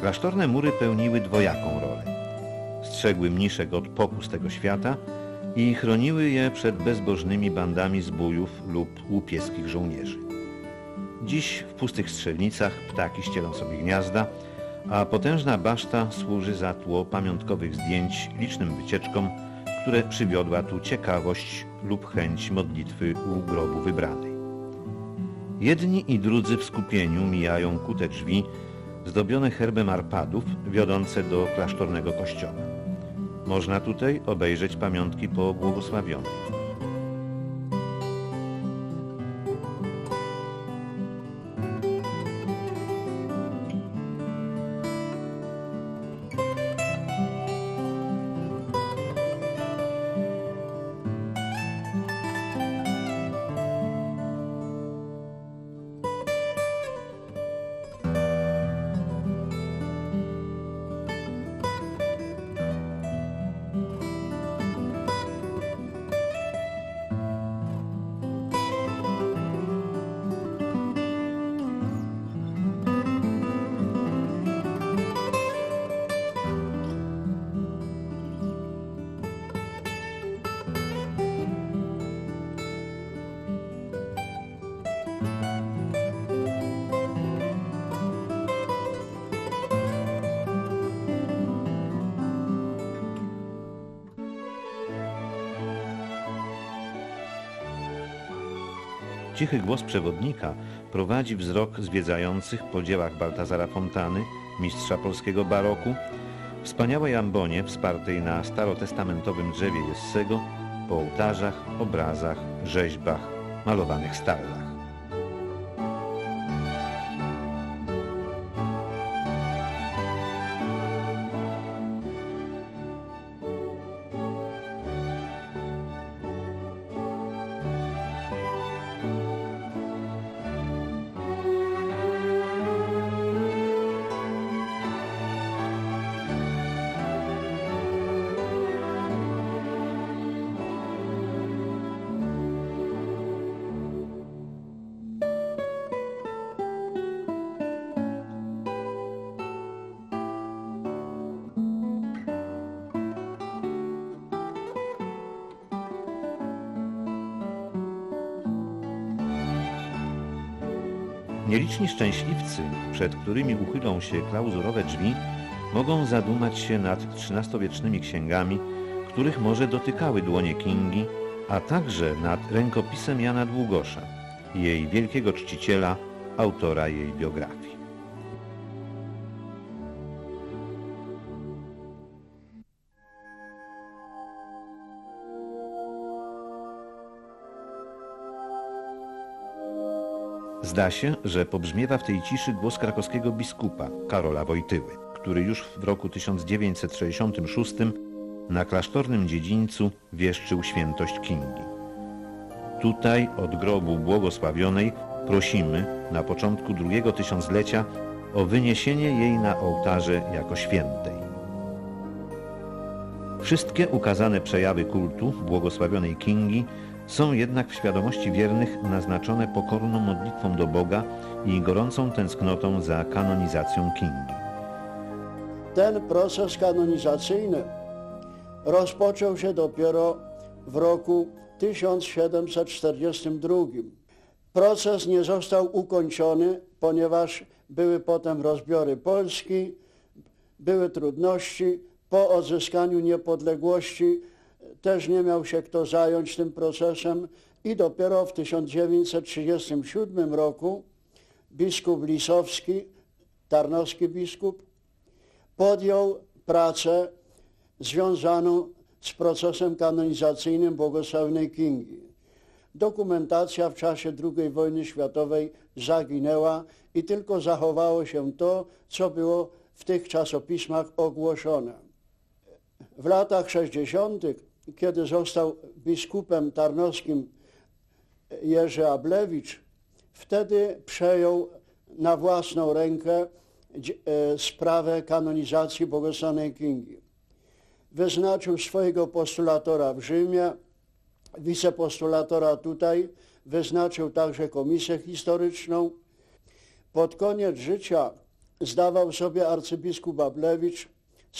Klasztorne mury pełniły dwojaką rolę. Strzegły mniszek od pokus tego świata i chroniły je przed bezbożnymi bandami zbójów lub łupieskich żołnierzy. Dziś w pustych strzelnicach ptaki ścielą sobie gniazda, a potężna baszta służy za tło pamiątkowych zdjęć licznym wycieczkom, które przywiodła tu ciekawość lub chęć modlitwy u grobu wybranej. Jedni i drudzy w skupieniu mijają kute drzwi zdobione herbem arpadów wiodące do klasztornego kościoła. Można tutaj obejrzeć pamiątki po błogosławionej. Cichy głos przewodnika prowadzi wzrok zwiedzających po dziełach Baltazara Fontany, mistrza polskiego baroku, wspaniałej ambonie wspartej na starotestamentowym drzewie Jessego, po ołtarzach, obrazach, rzeźbach, malowanych stallach. Nieliczni szczęśliwcy, przed którymi uchylą się klauzurowe drzwi, mogą zadumać się nad XIII-wiecznymi księgami, których może dotykały dłonie Kingi, a także nad rękopisem Jana Długosza, jej wielkiego czciciela, autora jej biografii. Zda się, że pobrzmiewa w tej ciszy głos krakowskiego biskupa Karola Wojtyły, który już w roku 1966 na klasztornym dziedzińcu wieszczył świętość Kingi. Tutaj od grobu błogosławionej prosimy na początku drugiego tysiąclecia o wyniesienie jej na ołtarze jako świętej. Wszystkie ukazane przejawy kultu błogosławionej Kingi są jednak w świadomości wiernych naznaczone pokorną modlitwą do Boga i gorącą tęsknotą za kanonizacją Kingi. Ten proces kanonizacyjny rozpoczął się dopiero w roku 1742. Proces nie został ukończony, ponieważ były potem rozbiory Polski, były trudności. Po odzyskaniu niepodległości też nie miał się kto zająć tym procesem i dopiero w 1937 roku biskup Lisowski, tarnowski biskup, podjął pracę związaną z procesem kanonizacyjnym błogosławionej Kingi. Dokumentacja w czasie II wojny światowej zaginęła i tylko zachowało się to, co było w tych czasopismach ogłoszone. W latach 60 kiedy został biskupem tarnowskim Jerzy Ablewicz, wtedy przejął na własną rękę e, sprawę kanonizacji błogosławionej Kingi. Wyznaczył swojego postulatora w Rzymie, wicepostulatora tutaj, wyznaczył także komisję historyczną. Pod koniec życia zdawał sobie arcybiskup Ablewicz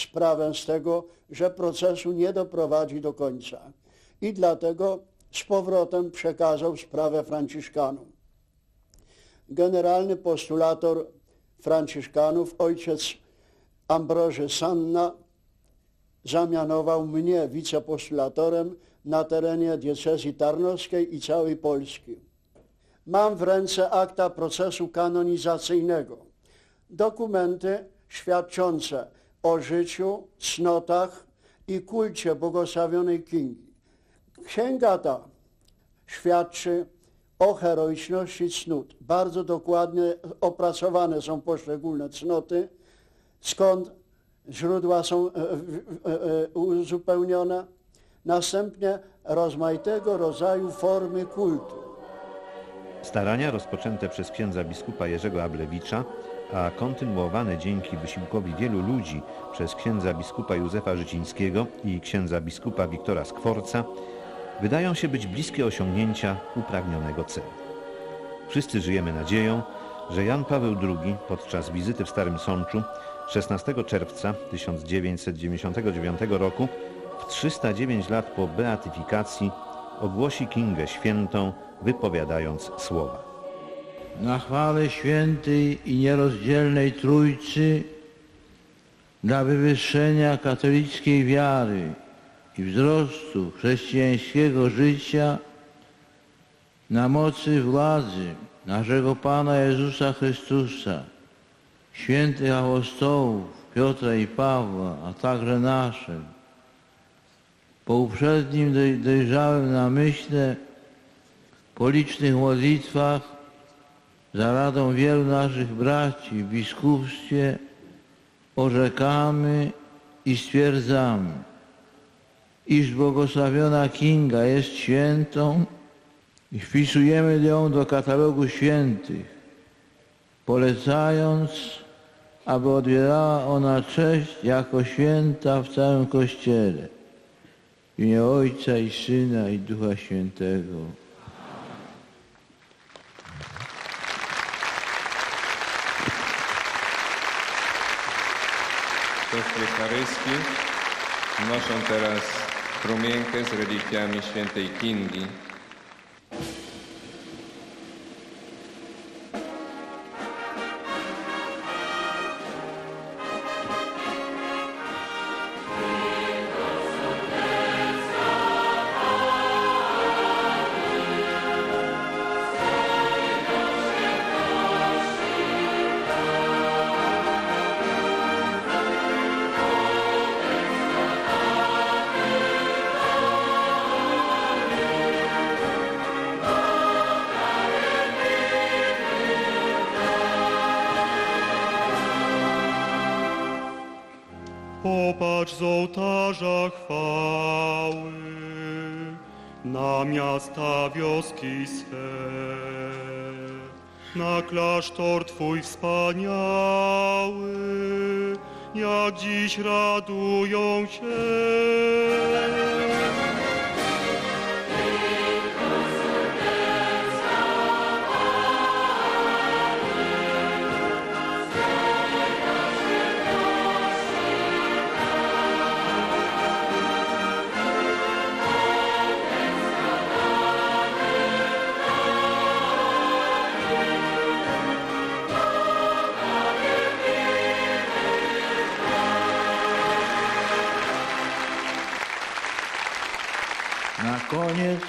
sprawę z tego, że procesu nie doprowadzi do końca i dlatego z powrotem przekazał sprawę Franciszkanom. Generalny postulator Franciszkanów, ojciec Ambroży Sanna, zamianował mnie wicepostulatorem na terenie diecezji tarnowskiej i całej Polski. Mam w ręce akta procesu kanonizacyjnego, dokumenty świadczące o życiu, cnotach i kulcie błogosławionej Kingi. Księga ta świadczy o heroiczności cnót. Bardzo dokładnie opracowane są poszczególne cnoty, skąd źródła są e, e, e, uzupełnione. Następnie rozmaitego rodzaju formy kultu. Starania rozpoczęte przez księdza biskupa Jerzego Ablewicza, a kontynuowane dzięki wysiłkowi wielu ludzi przez księdza biskupa Józefa Życińskiego i księdza biskupa Wiktora Skworca, wydają się być bliskie osiągnięcia upragnionego celu. Wszyscy żyjemy nadzieją, że Jan Paweł II podczas wizyty w Starym Sączu 16 czerwca 1999 roku w 309 lat po beatyfikacji ogłosi Kingę świętą, wypowiadając słowa. na chwałę świętej i nierozdzielnej Trójcy, dla wywyższenia katolickiej wiary i wzrostu chrześcijańskiego życia, na mocy władzy naszego Pana Jezusa Chrystusa, świętych apostołów Piotra i Pawła, a także naszym, po uprzednim doj- dojrzałym namyśle, po licznych modlitwach, za radą wielu naszych braci w biskupstwie orzekamy i stwierdzamy, iż błogosławiona Kinga jest świętą i wpisujemy ją do katalogu świętych, polecając, aby odbierała ona cześć jako święta w całym Kościele. W imię Ojca i Syna i Ducha Świętego. Siostry Charyski wnoszą teraz trumienkę z relikwiami świętej Kingi. Popatrz z ołtarza chwały na miasta wioski swe, na klasztor Twój wspaniały, jak dziś radują się. Koniec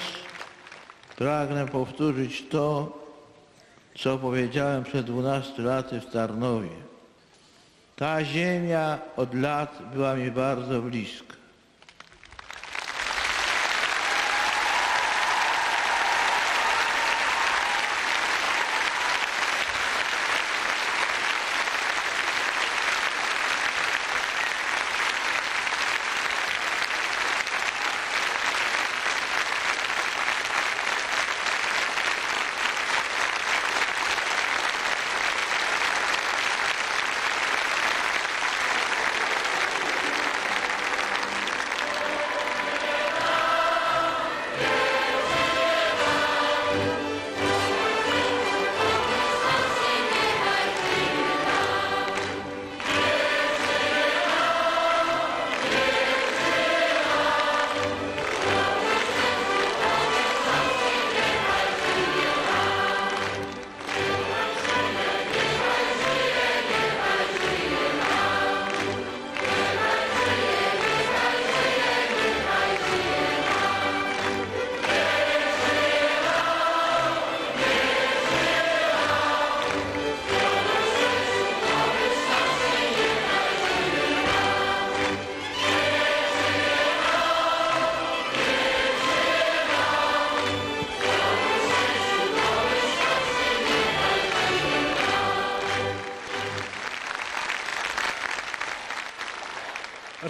pragnę powtórzyć to, co powiedziałem przed 12 laty w Tarnowie. Ta ziemia od lat była mi bardzo bliska.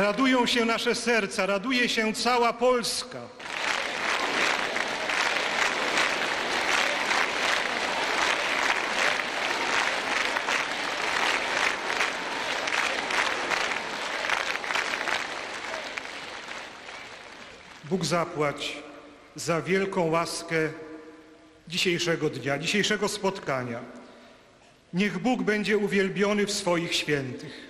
Radują się nasze serca, raduje się cała Polska. Bóg zapłać za wielką łaskę dzisiejszego dnia, dzisiejszego spotkania. Niech Bóg będzie uwielbiony w swoich świętych.